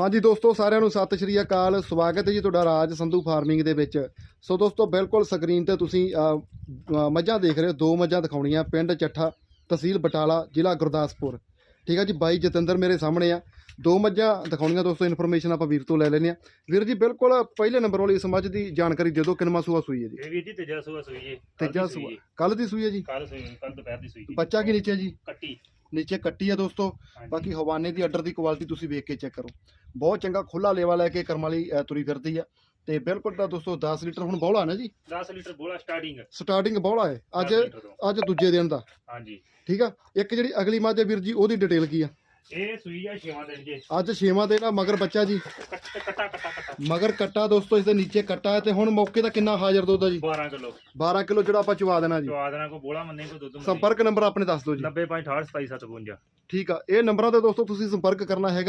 ਹਾਂਜੀ ਦੋਸਤੋ ਸਾਰਿਆਂ ਨੂੰ ਸਤਿ ਸ਼੍ਰੀ ਅਕਾਲ। ਸਵਾਗਤ ਹੈ ਜੀ ਤੁਹਾਡਾ ਰਾਜ ਸੰਧੂ ਫਾਰਮਿੰਗ ਦੇ ਵਿੱਚ। ਸੋ ਦੋਸਤੋ ਬਿਲਕੁਲ ਸਕਰੀਨ ਤੇ ਤੁਸੀਂ ਮੱਝਾਂ ਦੇਖ ਰਹੇ ਹੋ। ਦੋ ਮੱਝਾਂ ਦਿਖਾਉਣੀਆਂ ਪਿੰਡ ਚੱਠਾ ਤਹਿਸੀਲ ਬਟਾਲਾ ਜ਼ਿਲ੍ਹਾ ਗੁਰਦਾਸਪੁਰ। ਠੀਕ ਹੈ ਜੀ ਬਾਈ ਜਤਿੰਦਰ ਮੇਰੇ ਸਾਹਮਣੇ ਆ। ਦੋ ਮੱਝਾਂ ਦਿਖਾਉਣੀਆਂ ਦੋਸਤੋ ਇਨਫੋਰਮੇਸ਼ਨ ਆਪਾਂ ਵੀਰ ਤੋਂ ਲੈ ਲੈਨੇ ਆ ਵੀਰ ਜੀ ਬਿਲਕੁਲ ਪਹਿਲੇ ਨੰਬਰ ਵਾਲੀ ਇਸ ਮੱਝ ਦੀ ਜਾਣਕਾਰੀ ਦੇ ਦਿਓ ਕਿੰਨਵਾਂ ਸੂਆ ਸੂਈ ਹੈ ਜੀ? ਇਹ ਵੀਰ ਜੀ ਤੇਜਾ ਸੂਆ ਸੂਈ ਜੀ। ਤੀਜਾ ਸੂਆ। ਕੱਲ ਦੀ ਸੂਈ ਹੈ ਜੀ? ਕੱਲ ਸੂਈ ਕੱਲ ਦੁਪਹਿਰ ਦੀ ਸੂਈ ਬੱਚਾ ਕੀ ਨੀਚੇ ਜੀ? ਕੱਟੀ। ਨੀਚੇ ਕੱਟੀ ਆ ਦੋਸਤੋ। ਬਾਕੀ ਹਵਾਨੇ ਦੀ ਅੱਡਰ ਦੀ ਕੁਆਲਿਟੀ ਤੁਸੀਂ ਵੇਖ ਕੇ ਚੈੱਕ ਕਰੋ। ਬਹੁਤ ਚੰਗਾ ਖੁੱਲਾ ਲੇਵਾ ਲੈ ਕੇ ਕਰਮ ਵਾਲੀ ਤੁਰੀ ਫਿਰਦੀ ਆ। ਤੇ ਬਿਲਕੁਲ ਤਾਂ ਦੋਸਤੋ 10 ਲੀਟਰ ਹੁਣ ਬੌਲਾ ਨਾ ਜੀ? 10 ਲੀਟਰ ਬੋਲਾ ਸਟਾਰਟਿੰਗ ਸਟਾਰਟਿੰਗ ਬੌਲਾ ਹੈ। ਅੱਜ 10 ਲੀਟਰ ਤੋਂ। ਅੱਜ ਦੂਜੇ ਦਿਨ ਦਾ। ਹਾਂਜੀ। ਠੀਕ ਆ? ਇੱਕ ਜਿਹੜੀ ਅਗਲੀ ਮੱਝ ਵੀਰ ਜੀ ਉਹਦੀ ਡਿਟੇਲ ਕੀ ਆ? ਇਹ ਸੂਈ ਆ ਛੇਵਾਂ ਦਿਨ ਜੀ। ਅੱਜ ਛੇਵਾਂ ਦਿਨ ਆ ਮਗਰ ਬੱਚਾ ਜੀ। ਕੱਟ ਕੱਟਾ ਕੱਟਾ ਕੱਟਾ ਮਗਰ ਕੱਟਾ ਦੋਸਤੋ ਇਸ ਦੇ ਨੀਚੇ ਕੱਟਾ ਹੈ ਤੇ ਹੁਣ ਮੌਕੇ ਦਾ ਕਿੰਨਾ ਹਾਜ਼ਰ ਦੁੱਧ ਆ ਜੀ? 12 ਕਿਲੋ। 12 ਕਿਲੋ ਜਿਹੜਾ ਆਪਾਂ ਚਵਾ ਦੇਣਾ ਜੀ। ਸਵਾਦ ਨਾਲ ਕੋ ਬੋਲਾ ਮੰਨੇ ਕੋ ਦੁੱਧ ਮੰਨੇ। ਸੰਪਰਕ ਨੰਬਰ ਆਪਣੇ ਦੱਸ ਦਿਓ ਜੀ। 90.68 2757 ਠੀਕ ਆ ਇਹ ਨੰਬਰਾਂ ਤੇ ਦੋਸਤੋ ਤੁਸੀਂ ਸੰਪਰਕ ਕਰਨਾ ਹੈਗਾ।